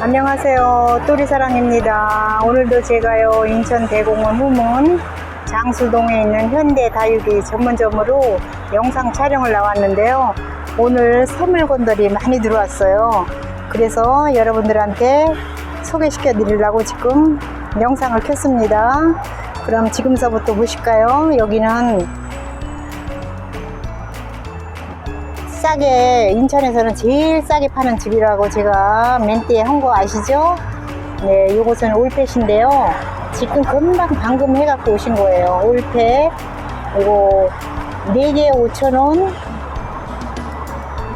안녕하세요. 또리사랑입니다. 오늘도 제가요, 인천 대공원 후문 장수동에 있는 현대 다육이 전문점으로 영상 촬영을 나왔는데요. 오늘 선물건들이 많이 들어왔어요. 그래서 여러분들한테 소개시켜 드리려고 지금 영상을 켰습니다. 그럼 지금서부터 보실까요? 여기는 싸게 인천에서는 제일 싸게 파는 집이라고 제가 멘트에 한 거 아시죠? 네, 요것은 올펫인데요. 지금 금방 방금 해갖고 오신 거예요. 올펫. 이거 4개 5,000원,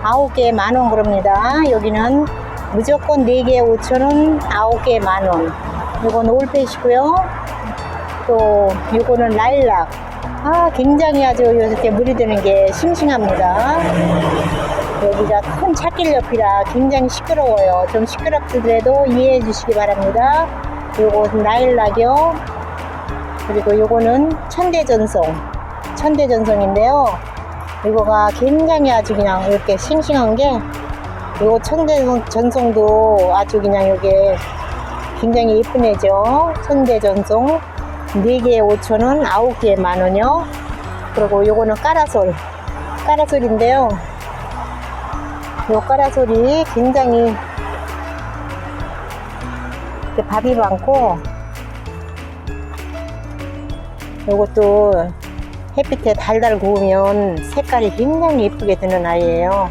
9개 만원 그럽니다. 여기는 무조건 4개 5,000원, 9개 만원. 이건 올펫이고요. 또 요거는 라일락. 아, 굉장히 아주 이렇게 물이 드는 게 싱싱합니다. 여기가 큰 찻길 옆이라 굉장히 시끄러워요. 좀 시끄럽더라도 이해해 주시기 바랍니다. 요거는 라일락이요. 그리고 요거는 천대전송. 천대전송인데요. 이거가 굉장히 아주 그냥 이렇게 싱싱한 게, 요 천대전송도 아주 그냥 요게 굉장히 예쁜 애죠. 천대전송. 4개에 5,000원, 9개에 만원이요. 그리고 요거는 까라솔. 까라솔인데요. 요 까라솔이 굉장히 밥이 많고, 요것도 햇빛에 달달 구우면 색깔이 굉장히 예쁘게 드는 아이예요.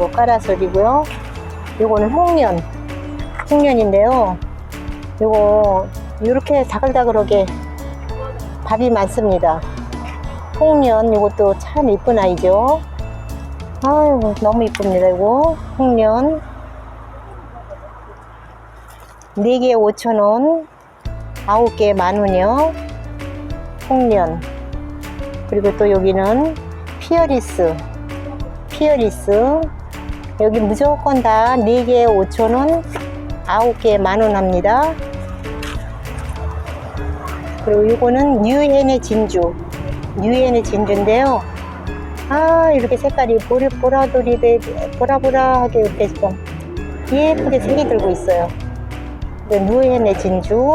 요 까라솔이고요. 요거는 홍련. 홍련인데요. 요거 이렇게 다글다글하게 밥이 많습니다. 홍련 이것도 참 이쁜 아이죠. 아유 너무 이쁩니다 이거. 홍련 4개에 5,000원 9개 만원이요. 홍련 그리고 또 여기는 피어리스. 피어리스. 여기 무조건 다 4개에 5,000원 9개 만원 합니다 그리고 이거는 뉴엔의 진주. 뉴엔의 진주인데요. 아 이렇게 색깔이 보리 보라돌이 돼 보라보라하게 이렇게 좀 예쁘게 색이 들고 있어요. 뉴엔의 진주.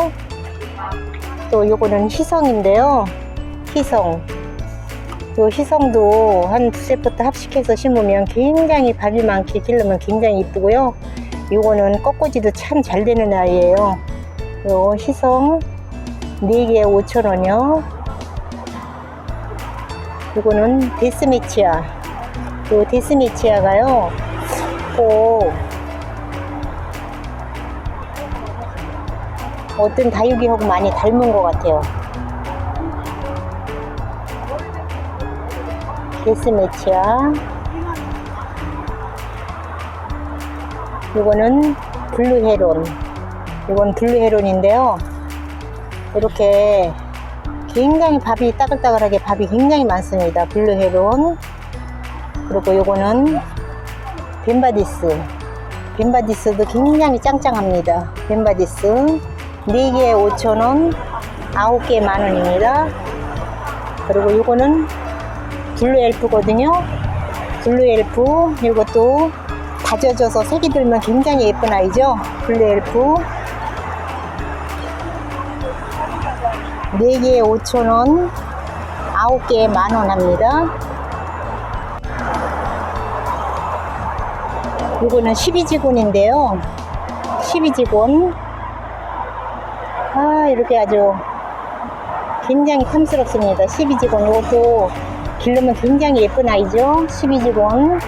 또 요거는 희성인데요. 희성. 요 희성도 한 두세 포트 합식해서 심으면 굉장히 밥이 많게 기르면 굉장히 이쁘고요. 요거는 꺾어지도 참 잘 되는 아이예요. 요 희성 4개에 5,000원이요. 이거는 데스미치아. 요 데스미치아가요. 꼭 어떤 다육이하고 많이 닮은 것 같아요. 데스미치아. 이거는 블루헤론. 이건 블루헤론인데요. 이렇게 굉장히 밥이 따글따글하게 밥이 굉장히 많습니다. 블루헤론 그리고 요거는 벤바디스 벤바디스도 굉장히 짱짱합니다. 벤바디스 4개에 5,000원 9개 만원입니다. 그리고 요거는 블루엘프거든요. 블루엘프 이것도 다져져서 색이 들면 굉장히 예쁜 아이죠. 블루엘프 4개에 5,000원, 9개에 만원 합니다. 이거는 12지곤인데요. 12지곤. 아, 이렇게 아주 굉장히 탐스럽습니다. 12지곤. 이것도 기르면 굉장히 예쁜 아이죠. 12지곤.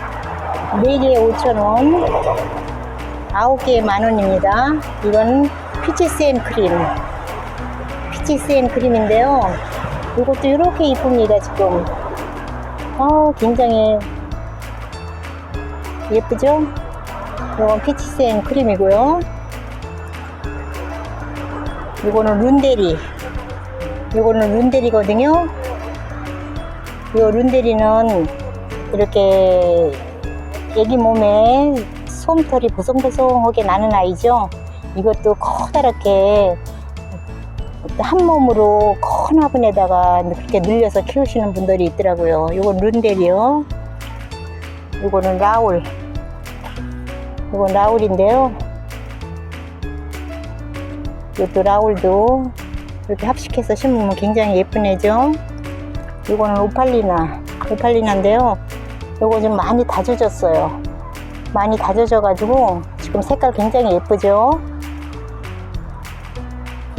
4개에 5,000원, 9개에 만원입니다. 이건 피치스앤 크림. 피치스앤 크림인데요. 이것도 이렇게 이쁩니다, 지금. 아, 굉장히 예쁘죠? 이건 피치스앤 크림이고요. 이거는 룬데리. 이거는 룬데리거든요. 이 룬데리는 이렇게 애기 몸에 솜털이 보송보송하게 나는 아이죠. 이것도 커다랗게 한 몸으로 큰 화분에다가 그렇게 늘려서 키우시는 분들이 있더라고요. 이건 룬델이요. 이거는 라울. 이건 라울인데요. 이것도 라울도 이렇게 합식해서 심으면 굉장히 예쁜 애죠. 이거는 오팔리나, 오팔리나인데요. 이거 좀 많이 다져졌어요. 많이 다져져가지고 지금 색깔 굉장히 예쁘죠.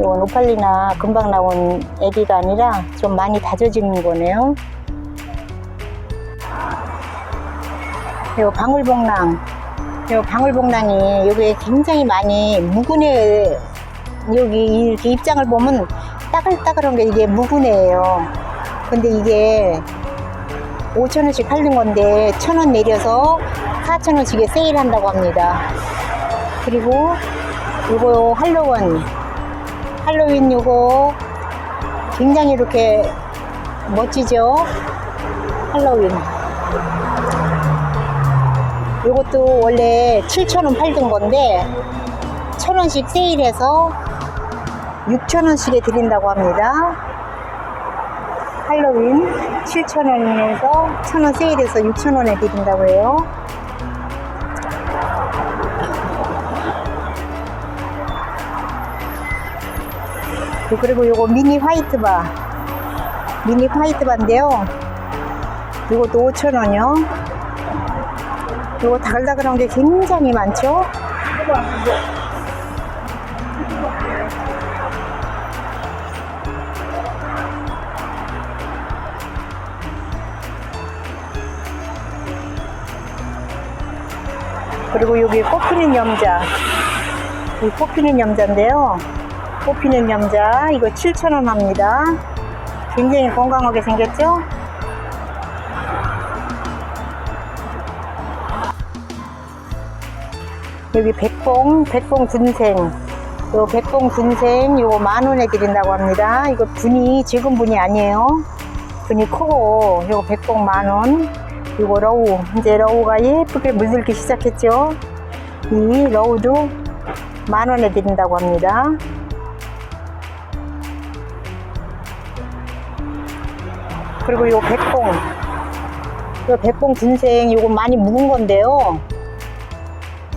이건 오팔리나 금방 나온 애기가 아니라 좀 많이 다져진 거네요. 요 방울복랑, 요 방울복랑이 여기에 굉장히 많이 묵은애 여기 이렇게 입장을 보면 따글따글한 게 이게 묵은애예요. 근데 이게 5천원씩 팔는 건데 천 원 내려서 4천원씩에 세일한다고 합니다. 그리고 이거 할로윈 할로윈 요거 굉장히 이렇게 멋지죠? 할로윈 요것도 원래 7,000원 팔던 건데 1,000원씩 세일해서 6,000원씩에 드린다고 합니다. 할로윈 7,000원에서 1,000원 세일해서 6,000원에 드린다고 해요. 그리고 요거 미니 화이트바 미니 화이트바인데요. 요것도 5,000원이요. 요거 다글다글한 게 굉장히 많죠? 그리고 여기 꽃피는 염자. 이 꽃피는 염자인데요. 꽃피는 염자. 이거 7,000원 합니다. 굉장히 건강하게 생겼죠? 여기 백봉, 백봉 군생. 요 백봉 군생 요거 만 원에 드린다고 합니다. 이거 분이 지금 분이 아니에요. 분이 크고 요거 백봉 만 원. 요거 러우. 이제 러우가 예쁘게 물들기 시작했죠. 이 러우도 만 원에 드린다고 합니다. 그리고 요 백봉. 요 백봉 군생 요거 많이 묵은 건데요.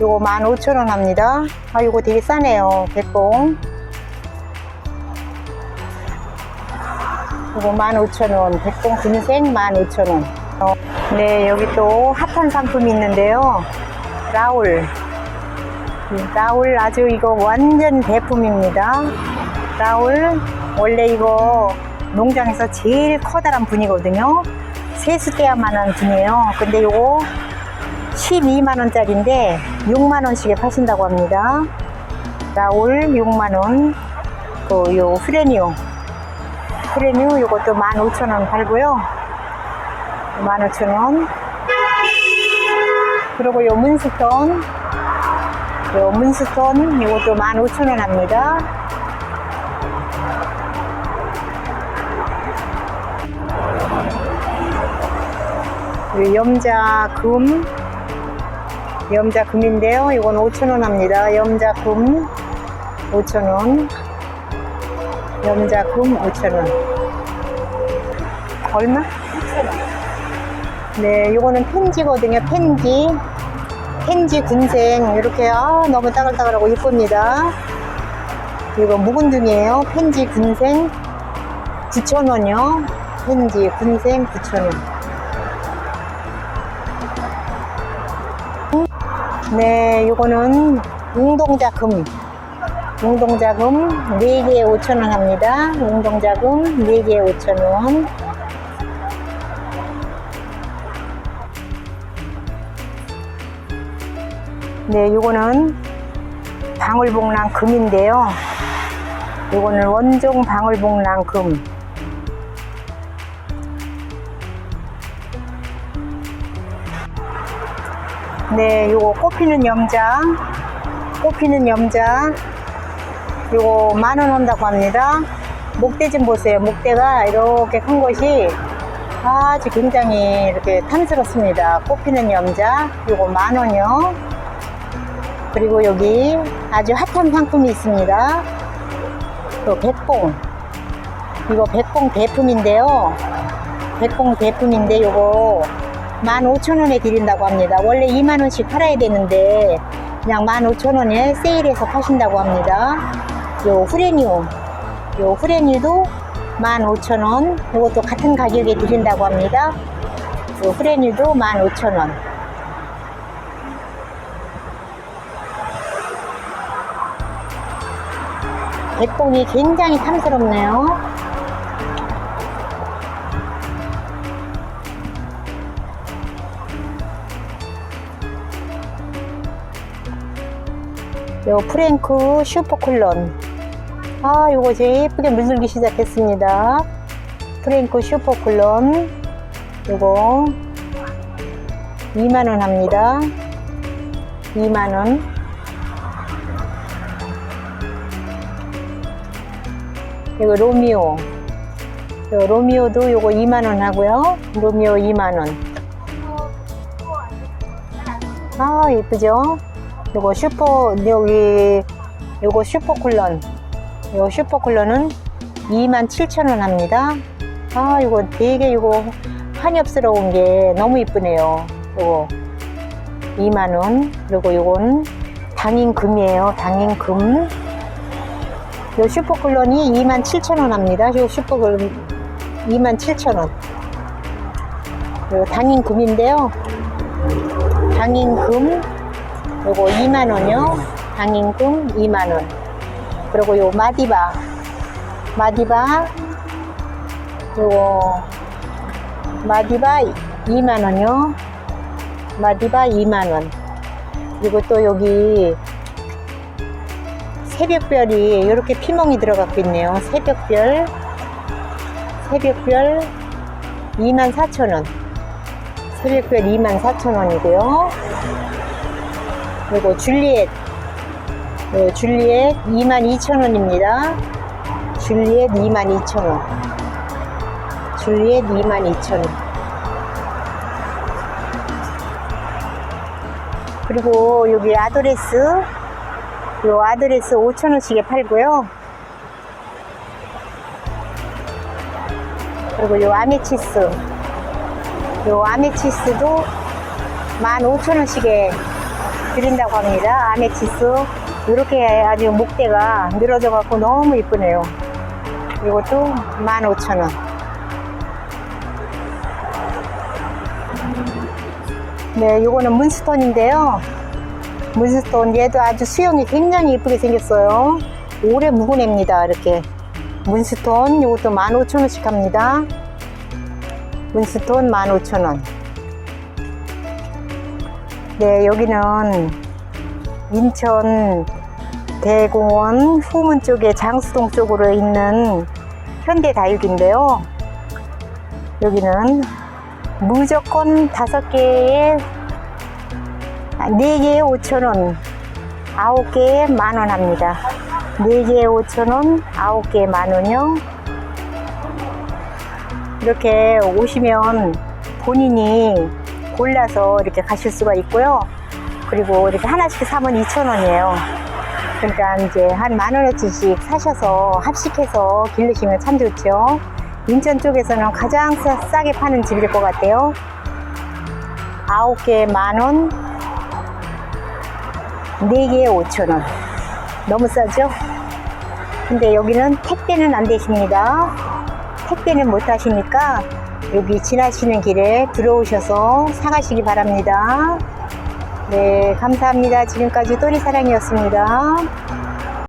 요거 15,000원 합니다. 아, 요거 되게 싸네요. 백봉. 요거 15,000원. 백봉 군생 15,000원. 어, 네, 여기 또 핫한 상품이 있는데요. 라울. 이 라울 아주 이거 완전 대품입니다. 라울. 원래 이거 농장에서 제일 커다란 분이거든요. 세수대야만한 분이에요. 근데 요거 12만원짜리인데 6만원씩에 파신다고 합니다. 라울 6만원. 그, 요, 프레니오. 프레니오 요것도 15,000원 팔고요. 15,000원. 그리고 요 문스톤. 요 문스톤 요것도 15,000원 합니다. 염자 금. 염자 금인데요. 이건 5,000원 합니다. 염자 금 5,000원. 염자 금 5,000원. 얼마? 네, 이거는 펜지거든요. 펜지. 펜지 군생. 이렇게, 아, 너무 따글따글하고 이쁩니다. 이거 묵은둥이에요. 펜지 군생 9,000원이요. 펜지 군생 9,000원. 네, 요거는 웅동자금. 웅동자금 4개에 5,000원 합니다. 웅동자금 4개에 5,000원. 네, 요거는 방울복랑 금인데요. 요거는 원종 방울복랑 금. 네, 요거 꽃피는 염자, 꽃피는 염자, 요거 만 원 한다고 합니다. 목대 좀 보세요. 목대가 이렇게 큰 것이 아주 굉장히 이렇게 탐스럽습니다. 꽃피는 염자, 요거 만 원이요. 그리고 여기 아주 핫한 상품이 있습니다. 또 백봉. 이거 백봉 대품인데요. 백봉 대품인데 요거 15,000원에 드린다고 합니다. 원래 2만원씩 팔아야 되는데 그냥 15,000원에 세일해서 파신다고 합니다. 요 후레뉴. 요 후레뉴도 15,000원. 요것도 같은 가격에 드린다고 합니다. 요 후레뉴도 15,000원. 백봉이 굉장히 탐스럽네요 요 프랭크 슈퍼쿨런 아 요거 이제 예쁘게 물들기 시작했습니다. 프랭크 슈퍼쿨런 요거 2만원 합니다. 2만원. 이거 로미오. 요 로미오도 요거 2만원 하고요. 로미오 2만원. 아 예쁘죠 요거 슈퍼 여기 요거 슈퍼 쿨런 요 슈퍼쿨러는 27,000원 합니다. 아, 이거 되게 이거 한엽스러운 게 너무 이쁘네요. 요거 2만원. 그리고 요건 당인금이에요. 당인금. 요 슈퍼 쿨런이 27,000원 합니다. 요 슈퍼 쿨런 27,000원. 요 당인금인데요. 당인금 요거 2만원이요. 당인금 2만원. 그리고 요 마디바. 마디바. 요거 마디바 2만원이요. 마디바 2만원. 그리고 또 여기 새벽별이 이렇게 피멍이 들어가고 있네요. 새벽별. 새벽별 24,000원. 새벽별 24,000원이고요 그리고 줄리엣 네, 줄리엣 22,000원입니다. 줄리엣 22,000원. 줄리엣 22,000원. 그리고 여기 아드레스, 요 아드레스 5,000원씩에 팔고요. 그리고 요 아메치스, 요 아메치스도 15,000원씩에 드린다고 합니다. 아메치스 이렇게 아주 목대가 늘어져 갖고 너무 이쁘네요. 이것도 15,000원. 네, 이거는 문스톤인데요. 문스톤 얘도 아주 수영이 굉장히 이쁘게 생겼어요. 오래 묵은 애입니다. 이렇게 문스톤 이것도 15,000원씩 합니다. 문스톤 15,000원. 네, 여기는 인천 대공원 후문 쪽에 장수동 쪽으로 있는 현대다육인데요. 여기는 무조건 다섯 개에 네 개에 5천 원, 아홉 개에 만원 합니다. 네 개에 5천 원, 아홉 개에 만 원이요. 이렇게 오시면 본인이 골라서 이렇게 가실 수가 있고요. 그리고 이렇게 하나씩 사면 2,000원이에요. 그러니까 이제 한 만 원어치씩 사셔서 합식해서 기르시면 참 좋죠. 인천 쪽에서는 가장 싸, 싸게 파는 집일 것 같아요. 아홉 개에 만 원, 네 개에 5천 원. 너무 싸죠? 근데 여기는 택배는 안 되십니다. 택배는 못 하시니까 여기 지나시는 길에 들어오셔서 사가시기 바랍니다. 네, 감사합니다. 지금까지 또리사랑이었습니다.